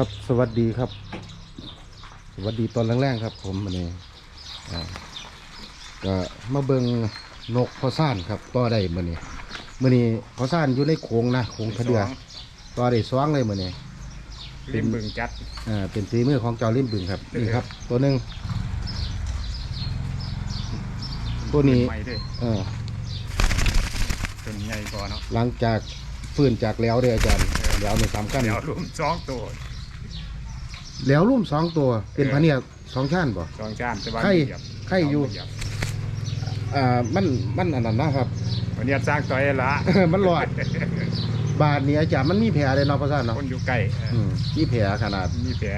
ครับสวัสดีครับ สวัสดีตอนแรกๆครับ ผมวันนี้อ่าก็มาเบิงนกพอซ่านครับต่อได้มื่อนี้มื่อนี้พอซ่านอยู่ในโขงนะโขงพะเดือต่อได้สว่างเลยมื่อนี้ริมบึงจัดอ่าเป็นฝีมือของเจ้าลิ้มบึงครับนี่ครับ ตัวหนึ่งตัวนี้ใหม่ด้วยเออเป็นใหญ่กว่าเนาะหลังจากฟื้นจากแล้วเด้ออาจารย์แล้วในสามขั้นเดี๋ยวรวมสองตัว แล้วรุ่มสองตัวเป็นเออพะเนียดสองชั้นบ่ สองจานแต่ว่าไข่เหยียบไข่อยู่เหบอ่ามันมันอันนั้นนะครับ วันนี้สร้างต่อยละมันหลอด บาทนี้อาจารย์มันมีแผลเลยเนาะพระท่านเนาะคนอยู่ใกล้เอออืมมีแผลขนาด มีแผล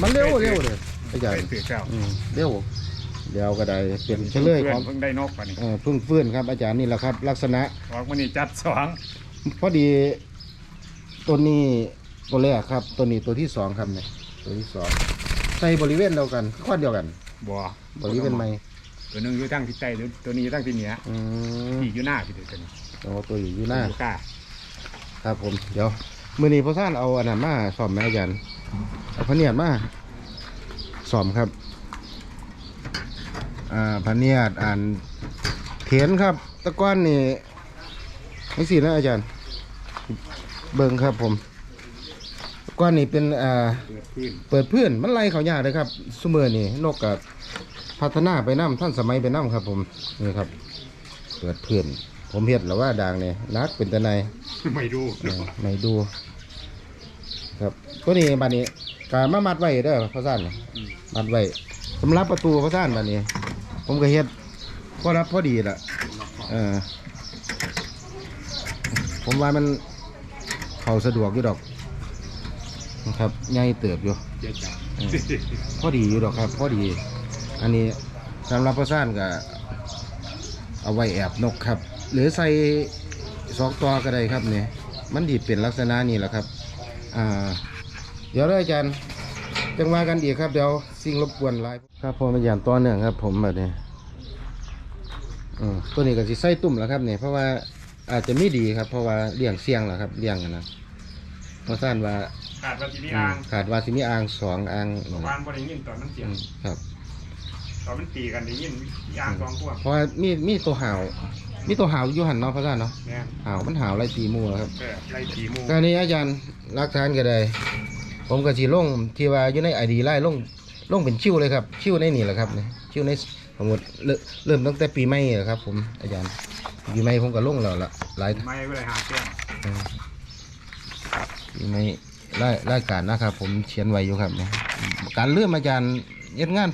มันเร็วเร็วเลยอาจารไปย์ถือเก้าอืมเร็วเดี๋ยวก็ได้เป็นเฉลยเพื่ขออนงเพิ่งได้นกป่ะนี่เอ่อเพึ่งฟื้นครับอาจารย์นี่แหละครับ ลักษณะ ออกมานี่จัดสองพอดีตัวนี้ตัวแรกครับ ตัวนี้ตัวที่สองครับเนี่ย ตัวที่สองใส่บริเวณเดียวกันข้อเดียวกันบ่บริเวณไหมตัวหนึงอยู่ตั้งที่ใต้ตัวนี้อยู่ตั้งที่เหนืออืมที่อยู่หน้าที่เดียวกันโอ้ตัวอยู่อยู่หน้าอยู่กล้าครับผมเดี๋ยวมือนี้พระท่านเอาอันนั้นมาสอมแม่อาจารย์เอาพะเนียดมาสอมครับอ่าพะเนียดอ่านเขียนครับตะก้อนนี่ไม่สินะอาจารย์ เบิ่งครับผมตะ ก้อนนี่เป็นอ่าเปิดพื้นเปิดพื้นมันไล่เขายากเลยครับสมือนี่นกกับพัฒนาไปน้ำท่านสมัยไปน้ำครับ ผมนี่ครับ เปิดพื้นผมเห็ดแล้วว่าด่างเนี่ยนักเป็นตะไนไม่ดูเออไม่ดู ครับตัวนี้บัดนี้กามามัดไว้เด้อพระท่านน่ะอืมมัดไว้สำหรับประตูพระท่านบัดนี้ ผมก็เฮ็ดพอรับพอดีละเออผมว่ามันเข้าสะดวกอยู่ดอก นะครับใหญ่เติบอยู่เจ๊จับเออพอดีอยู่ดอกครับ พอดี อันนี้สำหรับพระท่านก็เอาไว้แอบนกครับ หรือใส่สองตัวก็ได้ครับเนี่ยมันดีเป็นลักษณะนี้แหละครับอ่าเดี๋ยวเลยอาจารย์จังมากันอีกครับเดี๋ยวสิ่งรบกวนหลายครับผมอาจารย์ต่อเนื่องครับ ผมแบบนี้อืมตัวนี้ก็สิใส่ตุ่มแล้วครับเนี่ยเพราะว่าอาจจะไม่ดีครับ เพราะว่าเลี้ยงเสี่ยงแหละครับเลี้ยงกันนะ เพราะท่านว่าขาดว่าที่นี่อือ่ามงขาดว่าสิมีอ่างสองอ่างวานบ่ได้ยินตอนมันเสียอืงมครับตอนมันตีกันได้ยินที่อ่างสองพวกเพราะว่ามีมีตัวหาวมีตัวหาวอยู่หันเนาะพระท่านเนาะแม่นหาวมันหาวไล่ตีหมูแล้วครับเออไล่ตีหมูการนี้อาจารย์รักฐานก็ได้ ผมก็สิลงที่ว่าอยู่ในไอดีไล่ลงลงเป็นชิวเลยครับชิวในนี่แหละครับเนี่ยชิวในสมมติเริ่มเริ่มตั้งแต่ปีใหม่แหละครับ ผมอาจารย์ปีใหม่ผมก็ลงแล้วละหลาย ไม่ก็เลยหาแก้มเอ อปีใหม่รายรายการนะครับ ผมเขียนไว้อยู่ครับเนี่ยการเลื่อมอาจารย์เย็ดงาน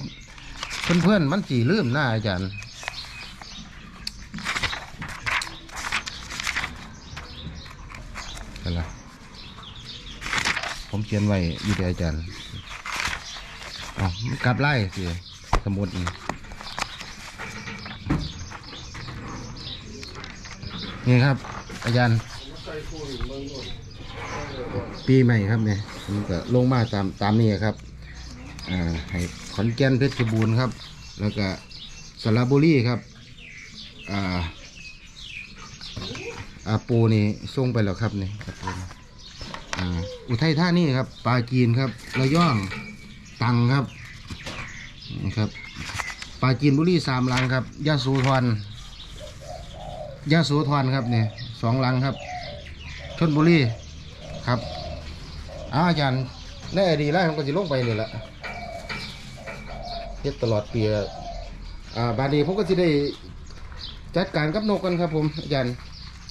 เพื่อนๆมันสีลืมหน้าอาจารย์นั่นละผมเขียนไว้อยู่ที่อาจารย์อ๋อกลับไล่สิสมุดนี่ครับ อาจารย์ ปีใหม่ครับเนี่ยผมก็ลงมาตามตามนี้ครับอ่าให้ขอนแก่นเพชรบูรณ์ครับ แล้วก็สระบุรีครับอ่าอาปูนี่ส่งไปแล้วครับนี่ครับผมอ่าอุทัยธานีครับปลาจีนครับระย่องตังครับนะครับปลาจีนบุรีสามลังครับยาสูทรยาสูทรครับเนี่ยสองลังครับชนบุรี ครับอ้าอาจารย์แน่ดีแล้วผมก็จะลงไปนี่แหละเฮ็ดตลอดปีอ่าบาดนี้ผมก็จะได้จัดการกับนกกันครับผมอาจารย์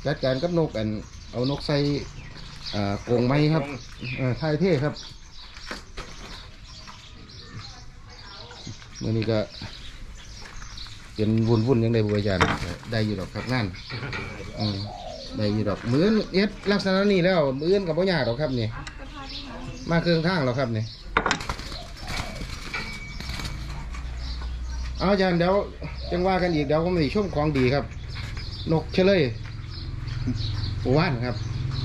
จัดการกับนกอัน เอานกใส่กรงไม้ครับเออทายเท่ครับมื่อนี้ก็เป็นวุ่นวุ่นๆยังได้บริจาคได้อยู่ดอกครับงานอืม ได้อยู่ดอกมือนเอ็ดลักษณะนี้แล้ว มือนกับพ่อยากหรอกครับนี่มาเครื่องข้างแล้วครับนี่เอาอาจารย์เดี๋ยวจังว่ากันอีกเดี๋ยวผมจะช่วงของดีครับ นกเฉลยว่านครับ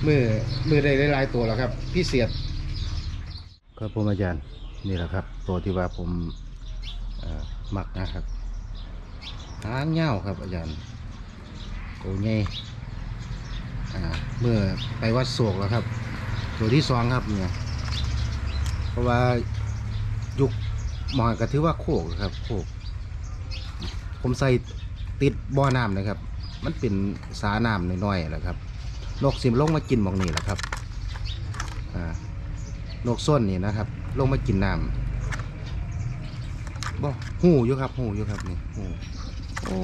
มือมือได้หลายตัวแล้วครับพี่เสียดครับผมอาจารย์นี่แหละครับ ตัวที่ว่าผมเอ่อมักนะครับหางเงาครับอาจารย์ตัวใหญ่อ่า เมื่อไปวัดโศกแล้วครับ ตัวที่สองครับเนี่ย เพราะว่ายุคหมอนก็ถือว่าโคกครับ โคก ผมใส่ติดบ่อน้ำนะครับ มันเป็นสาน้ำน้อยๆแหละครับ นกสิมลงมากินหมองนี่แหละครับอ่านกส้นนี่นะครับ ลงมากินน้ำบ่หูอยู่ครับหูอยู่ครับนี่หูโอ้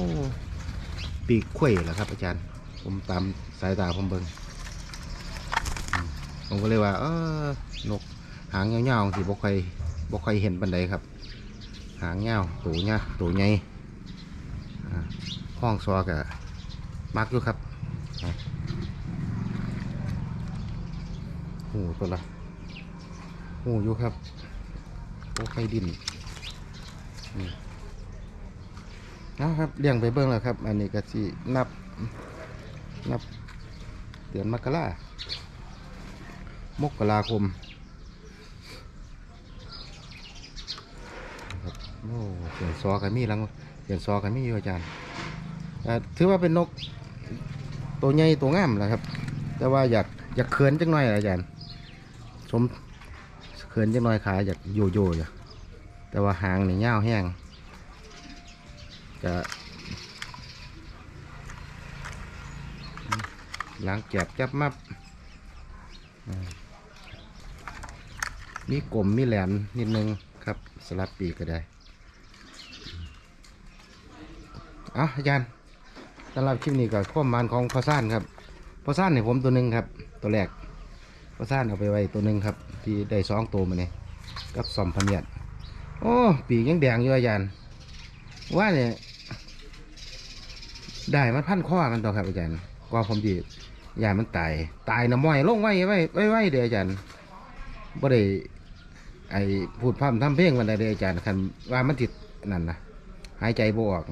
ปีกข่วยเหรอครับ อาจารย์ ผมตามสายตาผมเบิงผมก็เลยว่า เออนกหางเงาวๆสิบ่ค่อยบ่ค่อยเห็นปันใดครับ หางเงาวตัวเงาตัวใหญ่ห้องซอกะมักอยู่ครับอะหูตัวละหูอยู่ครับโอ้ไข่ดินอืมนะครับเลี้ยงไปเบิ้งแล้วครับ อันนี้ก็สินับ นับเดือนมกรามกราคมโอ้เสียงซอกันมีหลังเสียงซอกันมีอยู่อาจารย์ถือว่าเป็นนกตัวใหญ่ตัวงามแหละครับ แต่ว่าอยากอยากเขินจังหน่อยอาจารย์สมเขินจังหน่อยขาอยากโยโย่แต่ว่าหางนี่ยาวแห้งจะ ล้างแกบจับมับมีกลมมีแหลมนิดนึงครับสลับปีก็ได้อะอาจารย์สำหรับคลิปนี้ก็ข้อมานของพอซ่านครับพอซ่านเนี่ยผมตัวหนึ่งครับ ตัวแรกพอซ่านเอาไปไว้ตัวหนึ่งครับ ที่ได้สองตัวมาเนี่ยกับซอมพะเนียดโอ้ปีกยังแดงอยู่อาจารย์ว่าเนี่ยได้มันพันข้อมันต่อครับอาจารย์กว่าผมดี ยามันตาย ตายน้ำม้อยลงไว้ไว้ไว้ไว้เดี๋ยวอาจารย์บ่ได้ไอพูดพร่ำทำเพลงมันได้เด้ออาจารย์คันว่ามันติดนั่นนะหายใจบ่ออก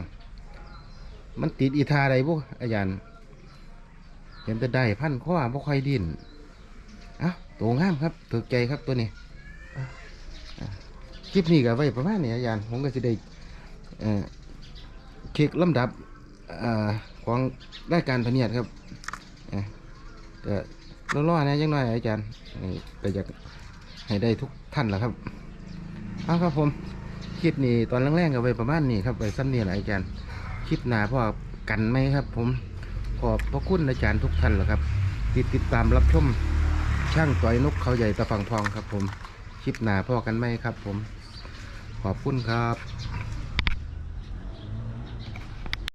มันติดอีทาใดบุอาจารย์เห็นแต่ได้พันข้อบ่ค่อยดิ้นอ้าตัวงามครับถูกใจครับตัวนี้คลิปนี้ก็ไว้ประมาณนี้อาจารย์ผมก็จะได้เอ่อเช็คลำดับอ่าของรายการพเนียดครับ อ่อก็รอๆนะยังน้อยอาจารย์นี่ก็อยากให้ได้ทุกท่านแหละครับเอาครับผมคลิปนี้ตอนแรกๆก็ไว้ประมาณนี้ครับไว้ซ้ำนี่แหละอาจารย์คลิปหน้าพ่อกันไหมครับ ผมขอบพระคุณอาจารย์ทุกท่านแหละครับ ติดติดตามรับชมช่างต่อยนกเขาใหญ่ตะฟังทองครับ ผมคลิปหนาพ่อกันไหมครับ ผมขอบคุณครับ